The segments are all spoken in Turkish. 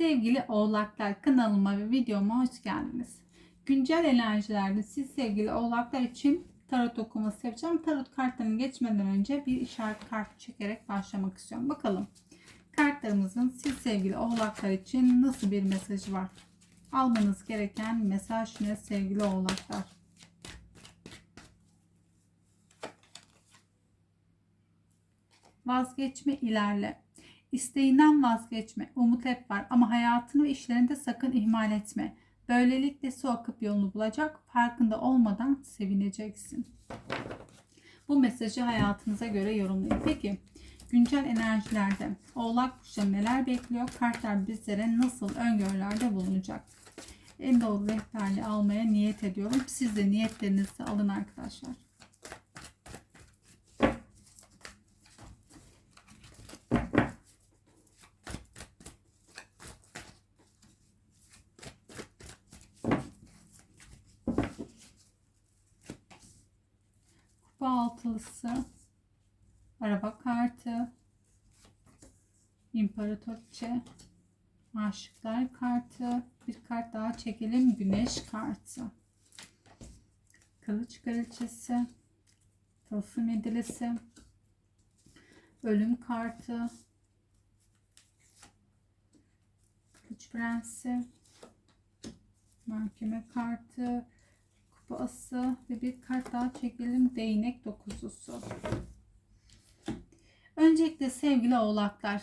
Sevgili oğlaklar kanalıma ve videoma hoş geldiniz. Güncel enerjilerde siz sevgili oğlaklar için tarot okuması yapacağım. Tarot kartlarını geçmeden önce bir işaret kartı çekerek başlamak istiyorum. Bakalım kartlarımızın siz sevgili oğlaklar için nasıl bir mesajı var? Almanız gereken mesaj ne sevgili oğlaklar? Vazgeçme ilerle. İsteğinden vazgeçme. Umut hep var ama hayatını ve işlerinde sakın ihmal etme. Böylelikle su akıp yolunu bulacak. Farkında olmadan sevineceksin. Bu mesajı hayatınıza göre yorumlayın. Peki güncel enerjilerde Oğlak Burcu neler bekliyor? Kartlar bizlere nasıl öngörülerde bulunacak? En doğru rehberliği almaya niyet ediyorum. Siz de niyetlerinizi alın arkadaşlar. Kupa altılısı, araba kartı, imparatoriçe, aşıklar kartı, bir kart daha çekelim, güneş kartı, kılıç kraliçesi, tılsım yedilisi, ölüm kartı, kılıç prensi, mahkeme kartı, ası ve bir kart daha çekelim. Değnek dokuzusu. Öncelikle sevgili oğlaklar.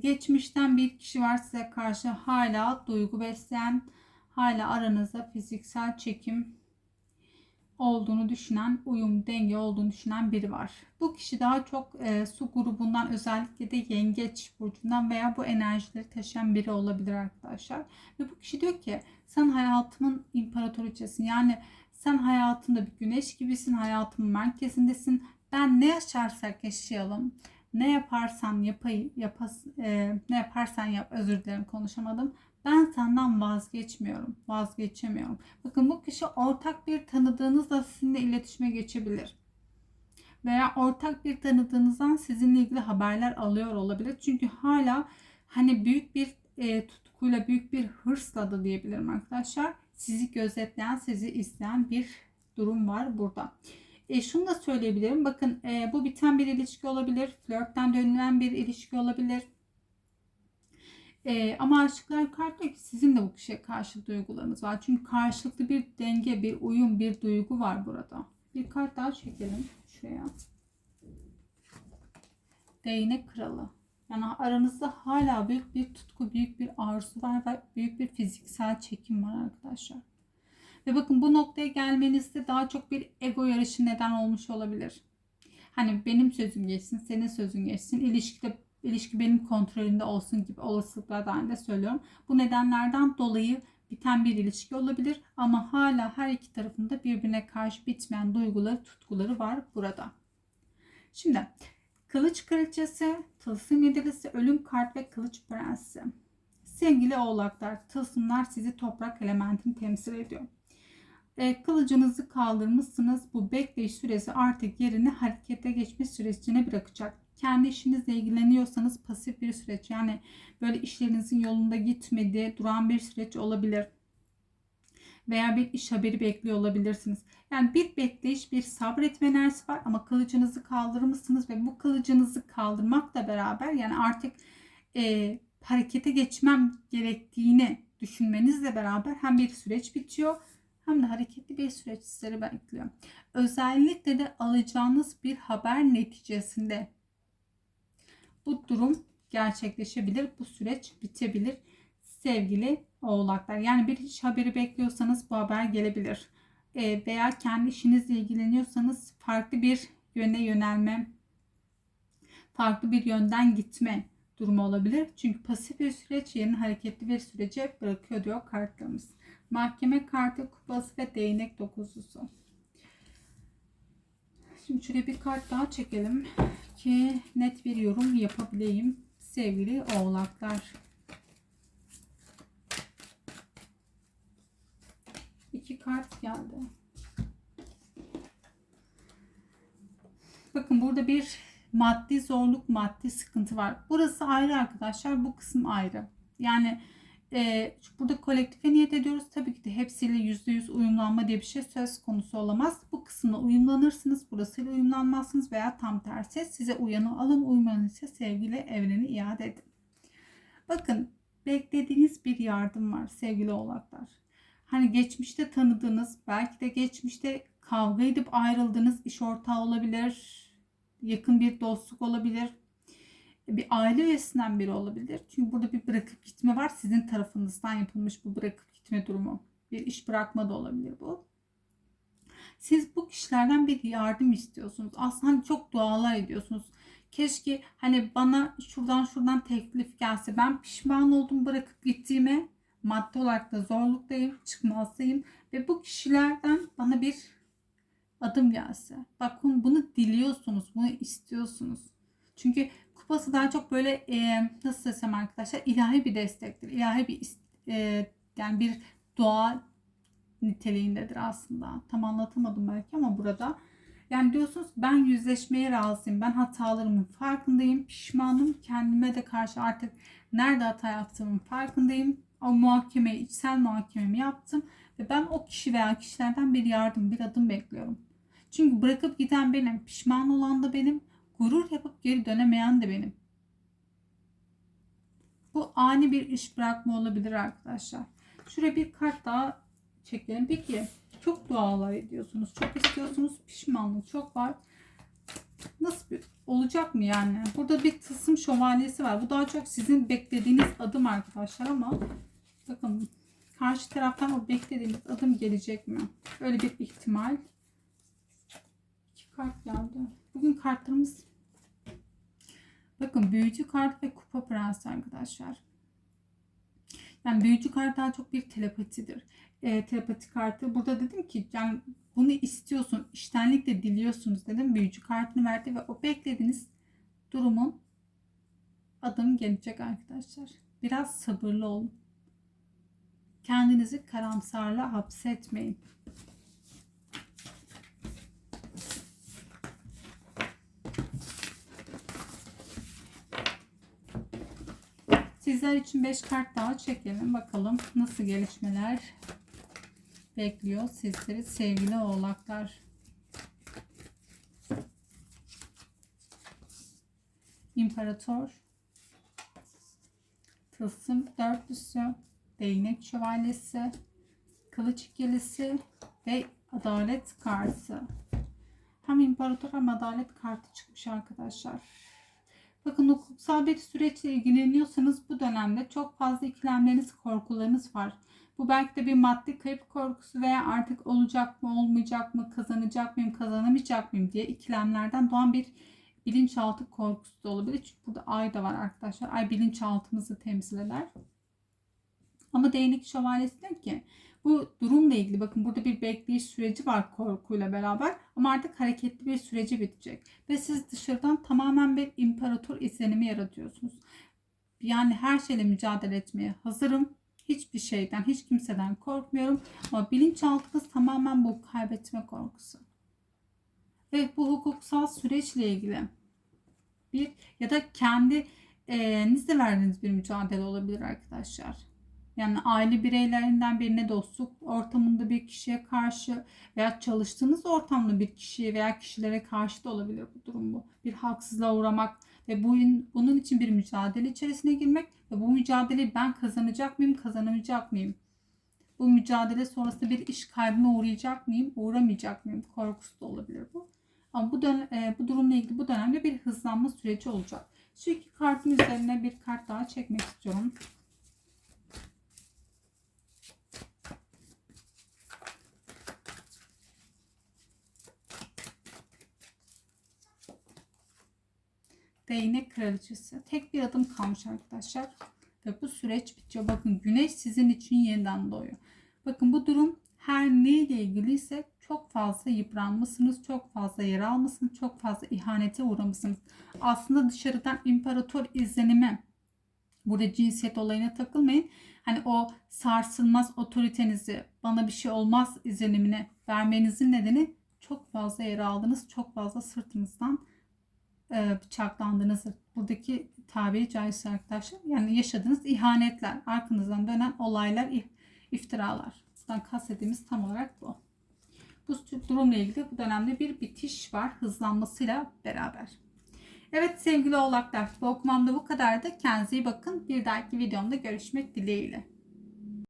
Geçmişten bir kişi var size karşı hala duygu besleyen, hala aranızda fiziksel çekim olduğunu düşünen, uyum, denge olduğunu düşünen biri var. Bu kişi daha çok e, su grubundan özellikle de yengeç burcundan veya bu enerjileri taşıyan biri olabilir arkadaşlar. Ve bu kişi diyor ki sen hayatımın imparatoriçesin. Yani sen hayatımda bir güneş gibisin, hayatımın merkezindesin. Ben ne yaşarsak yaşayalım, ne yaparsan yapay, yapas, e, ne yaparsan yap, özür dilerim konuşamadım. Ben senden vazgeçmiyorum, vazgeçemiyorum. Bakın bu kişi ortak bir tanıdığınızla sizinle iletişime geçebilir. Veya ortak bir tanıdığınızdan sizinle ilgili haberler alıyor olabilir. Çünkü hala hani büyük bir e, tutkuyla, büyük bir hırsla da diyebilirim arkadaşlar. Sizi gözetleyen, sizi izleyen bir durum var burada. E, şunu da söyleyebilirim. Bakın e, bu biten bir ilişki olabilir. Flörtten dönülen bir ilişki olabilir. E, ama aşıklar kart ki sizin de bu kişiye karşı duygularınız var. Çünkü karşılıklı bir denge, bir uyum, bir duygu var burada. Bir kart daha çekelim şuraya. Değnek kralı. Yani aranızda hala büyük bir tutku, büyük bir arzu var ve büyük bir fiziksel çekim var arkadaşlar. Ve bakın bu noktaya gelmenizde daha çok bir ego yarışı neden olmuş olabilir. Hani benim sözüm geçsin, senin sözün geçsin, ilişkide ilişki benim kontrolümde olsun gibi olasılıklardan da söylüyorum. Bu nedenlerden dolayı biten bir ilişki olabilir ama hala her iki tarafında birbirine karşı bitmeyen duyguları, tutkuları var burada. Şimdi Kılıç Kraliçesi, Tılsım Yedilisi, Ölüm Kart ve Kılıç Prensi. Sevgili oğlaklar, tılsımlar sizi toprak elementini temsil ediyor. E, kılıcınızı kaldırmışsınız. Bu bekleyiş süresi artık yerini harekete geçme sürecine bırakacak. Kendi işinizle ilgileniyorsanız pasif bir süreç. Yani böyle işlerinizin yolunda gitmediği, duran bir süreç olabilir. Veya bir iş haberi bekliyor olabilirsiniz. Yani bir bekleyiş, bir sabretme enerjisi var ama kılıcınızı kaldırmışsınız ve bu kılıcınızı kaldırmakla beraber yani artık e, harekete geçmem gerektiğini düşünmenizle beraber hem bir süreç bitiyor hem de hareketli bir süreç sizleri bekliyor. Özellikle de alacağınız bir haber neticesinde bu durum gerçekleşebilir. Bu süreç bitebilir sevgili oğlaklar. Yani bir iş haberi bekliyorsanız bu haber gelebilir. E, veya kendi işinizle ilgileniyorsanız farklı bir yöne yönelme, farklı bir yönden gitme durumu olabilir. Çünkü pasif bir süreç yerini hareketli bir sürece bırakıyor diyor kartlarımız. Mahkeme kartı, kupası ve değnek dokuzusu. Şimdi şöyle bir kart daha çekelim ki net bir yorum yapabileyim sevgili oğlaklar. İki kart geldi. Bakın burada bir maddi zorluk, maddi sıkıntı var. Burası ayrı arkadaşlar. Bu kısım ayrı. Yani burada kolektife niyet ediyoruz. Tabii ki de hepsiyle %100 uyumlanma diye bir şey söz konusu olamaz. Bu kısımla uyumlanırsınız. Burasıyla uyumlanmazsınız veya tam tersi. Size uyanı alın uymayan ise sevgiyle evreni iade edin. Bakın beklediğiniz bir yardım var sevgili oğlaklar. Hani geçmişte tanıdığınız, belki de geçmişte kavga edip ayrıldığınız iş ortağı olabilir, yakın bir dostluk olabilir, bir aile üyesinden biri olabilir. Çünkü burada bir bırakıp gitme var. Sizin tarafınızdan yapılmış bu bırakıp gitme durumu. Bir iş bırakma da olabilir bu. Siz bu kişilerden bir yardım istiyorsunuz. Aslında hani çok dualar ediyorsunuz. Keşke hani bana şuradan şuradan teklif gelse. Ben pişman oldum bırakıp gittiğime. Maddi olarak da zorluktayım, çıkmazdayım. Ve bu kişilerden bana bir adım gelse. Bakın bunu diliyorsunuz, bunu istiyorsunuz. Çünkü kupası daha çok böyle e, nasıl desem arkadaşlar ilahi bir destektir. İlahi bir e, yani bir dua niteliğindedir aslında. Tam anlatamadım belki ama burada yani diyorsunuz ben yüzleşmeye razıyım. Ben hatalarımın farkındayım. Pişmanım. Kendime de karşı artık nerede hata yaptığımın farkındayım. O muhakemeyi, içsel muhakememi yaptım. Ve ben o kişi veya kişilerden bir yardım, bir adım bekliyorum. Çünkü bırakıp giden benim, pişman olan da benim, gurur yapıp geri dönemeyen de benim. Bu ani bir iş bırakma olabilir arkadaşlar. Şuraya bir kart daha çekelim. Peki çok dualar ediyorsunuz. Çok istiyorsunuz. Pişmanlık çok var. Nasıl bir olacak mı yani? Burada bir tılsım şövalyesi var. Bu daha çok sizin beklediğiniz adım arkadaşlar ama bakın karşı taraftan o beklediğiniz adım gelecek mi? Öyle bir ihtimal. İki kart geldi. Bugün kartlarımız bakın büyücü kart ve kupa prensi arkadaşlar. Yani büyücü kart daha çok bir telepatidir. E, telepati kartı. Burada dedim ki yani bunu istiyorsun, iştenlikle diliyorsunuz dedim. Büyücü kartını verdi ve o beklediğiniz durumun adım gelecek arkadaşlar. Biraz sabırlı olun. Kendinizi karamsarla hapsetmeyin. Sizler için 5 kart daha çekelim. Bakalım nasıl gelişmeler bekliyor sizleri sevgili oğlaklar. İmparator. Tılsım dörtlüsü. Değnek şövalyesi. Kılıç ikilisi. Ve adalet kartı. Hem imparator hem adalet kartı çıkmış arkadaşlar. Bakın hukuksal bir süreçle ilgileniyorsanız bu dönemde çok fazla ikilemleriniz, korkularınız var. Bu belki de bir maddi kayıp korkusu veya artık olacak mı, olmayacak mı, kazanacak mıyım, kazanamayacak mıyım diye ikilemlerden doğan bir bilinçaltı korkusu da olabilir. Çünkü burada ay da var arkadaşlar. Ay bilinçaltımızı temsil eder. Ama değnek şövalyesi diyor ki bu durumla ilgili bakın burada bir bekleyiş süreci var korkuyla beraber ama artık hareketli bir süreci bitecek. Ve siz dışarıdan tamamen bir imparator izlenimi yaratıyorsunuz. Yani her şeyle mücadele etmeye hazırım. Hiçbir şeyden, hiç kimseden korkmuyorum. Ama bilinçaltınız tamamen bu kaybetme korkusu. Ve bu hukuksal süreçle ilgili bir ya da kendi e, verdiğiniz bir mücadele olabilir arkadaşlar. Yani aile bireylerinden birine dostluk ortamında bir kişiye karşı veya çalıştığınız ortamda bir kişiye veya kişilere karşı da olabilir bu durum bu. Bir haksızlığa uğramak ve bunun, için bir mücadele içerisine girmek ve bu mücadeleyi ben kazanacak mıyım, kazanamayacak mıyım? Bu mücadele sonrasında bir iş kaybına uğrayacak mıyım, uğramayacak mıyım? Korkusu da olabilir bu. Ama bu, dön e, bu durumla ilgili bu dönemde bir hızlanma süreci olacak. Şu iki kartın üzerine bir kart daha çekmek istiyorum. Değnek kraliçesi. Tek bir adım kalmış arkadaşlar. Ve bu süreç bitiyor. Bakın güneş sizin için yeniden doğuyor. Bakın bu durum her neyle ilgiliyse çok fazla yıpranmışsınız, çok fazla yer almışsınız, çok fazla ihanete uğramışsınız. Aslında dışarıdan imparator izlenimi burada cinsiyet olayına takılmayın. Hani o sarsılmaz otoritenizi bana bir şey olmaz izlenimini vermenizin nedeni çok fazla yer aldınız. Çok fazla sırtınızdan bıçaklandınız. Buradaki tabiri caizse arkadaşlar. Yani yaşadığınız ihanetler, arkanızdan dönen olaylar, if- iftiralar. Buradan kastettiğimiz tam olarak bu. Bu durumla ilgili bu dönemde bir bitiş var hızlanmasıyla beraber. Evet sevgili oğlaklar bu okumamda bu kadardı. Kendinize iyi bakın. Bir dahaki videomda görüşmek dileğiyle.